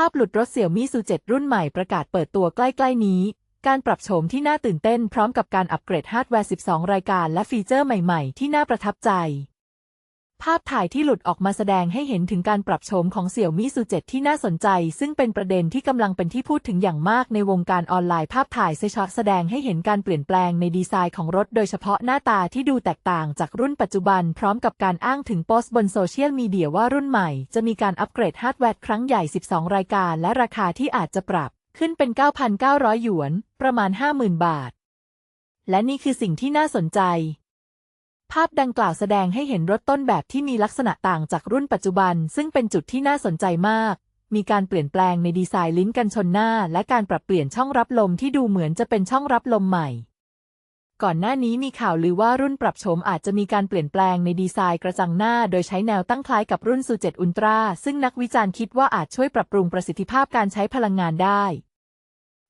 ภาพหลุดรถเสี่ยวมี่ซู7รุ่นใหม่ประกาศเปิดตัวใกล้ ๆ นี้ การปรับโฉมที่น่าตื่นเต้นพร้อมกับการอัปเกรดฮาร์ดแวร์ 12 รายการและฟีเจอร์ใหม่ ๆ ที่น่าประทับใจ ภาพถ่ายที่หลุดออกมาแสดงให้เห็นถึงการปรับโฉมของเสี่ยวมี่ซู7ที่น่าสนใจ ซึ่งเป็นประเด็นที่กำลังเป็นที่พูดถึงอย่างมากในวงการออนไลน์ภาพถ่ายเซชอตแสดงให้เห็นการเปลี่ยนแปลงในดีไซน์ของรถโดยเฉพาะหน้าตาที่ดูแตกต่างจากรุ่นปัจจุบัน พร้อมกับการอ้างถึงโพสต์บนโซเชียลมีเดียว่ารุ่นใหม่ จะมีการอัปเกรดฮาร์ดแวร์ครั้งใหญ่ 12 รายการ และราคาที่อาจจะปรับ ขึ้นเป็น 9,900 หยวน ประมาณ 50,000 บาท และนี่คือสิ่งที่น่าสนใจ ภาพดังกล่าวแสดงให้เห็นรถต้นแบบที่มีลักษณะต่างจากรุ่นปัจจุบัน ซึ่งเป็นจุดที่น่าสนใจมาก มีการเปลี่ยนแปลงในดีไซน์ลิ้นกันชนหน้า และการปรับเปลี่ยนช่องรับลมที่ดูเหมือนจะเป็นช่องรับลมใหม่ ก่อนหน้านี้มีข่าวลือว่ารุ่นปรับโฉมอาจจะมีการเปลี่ยนแปลงในดีไซน์กระจังหน้า โดยใช้แนวตั้งคล้ายกับรุ่นซูเจ็ตอุลตราซึ่งนักวิจารณ์คิดว่าอาจช่วยปรับปรุงประสิทธิภาพการใช้พลังงานได้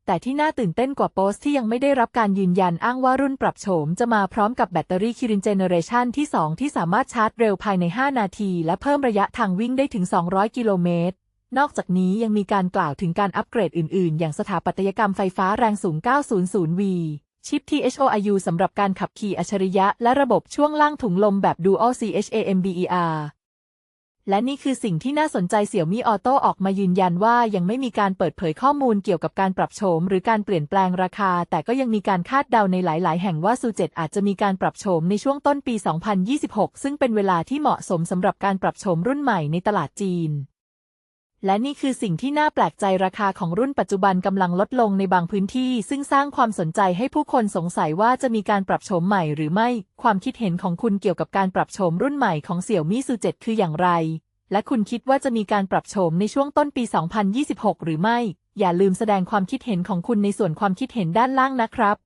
แต่ที่น่าตื่นเต้นกว่าโพสต์ที่ยังไม่ได้รับการยืนยันอ้างว่ารุ่นปรับโฉมจะมาพร้อมกับแบตเตอรี่คิรินเจเนเรชันที่ 2 ที่สามารถชาร์จเร็วภายใน 5 นาที และเพิ่มระยะทางวิ่งได้ถึง 200 กิโลเมตร นอกจากนี้ยังมีการกล่าวถึงการอัปเกรดอื่น ๆ อย่างสถาปัตยกรรมไฟฟ้าแรงสูง 900V ชิป THOIU สำหรับการขับขี่อัจฉริยะและระบบช่วงล่างถุงลมแบบ Dual CHAMBER และนี่คือสิ่งที่น่าสนใจเสี่ยวมี่ออโต้ออกมายืนยันว่ายังไม่มีการเปิดเผยข้อมูลเกี่ยวกับการปรับโฉมหรือการเปลี่ยนแปลงราคา แต่ก็ยังมีการคาดเดาในหลาย ๆ แห่งว่าซูเจ็ตอาจจะมีการปรับโฉมในช่วงต้นปี 2026 ซึ่งเป็นเวลาที่เหมาะสมสำหรับการปรับโฉมรุ่นใหม่ในตลาดจีน และนี่คือสิ่งที่น่าแปลกใจราคาของรุ่นปัจจุบันกำลังลดลงในบางพื้นที่ ซึ่งสร้างความสนใจให้ผู้คนสงสัยว่าจะมีการปรับโฉมใหม่หรือไม่ ความคิดเห็นของคุณเกี่ยวกับการปรับโฉมรุ่นใหม่ของเสี่ยวมี่ซูเจ็ตคืออย่างไร และคุณคิดว่าจะมีการปรับโฉมในช่วงต้นปี 2026 หรือไม่ อย่าลืมแสดงความคิดเห็นของคุณในส่วนความคิดเห็นด้านล่างนะครับ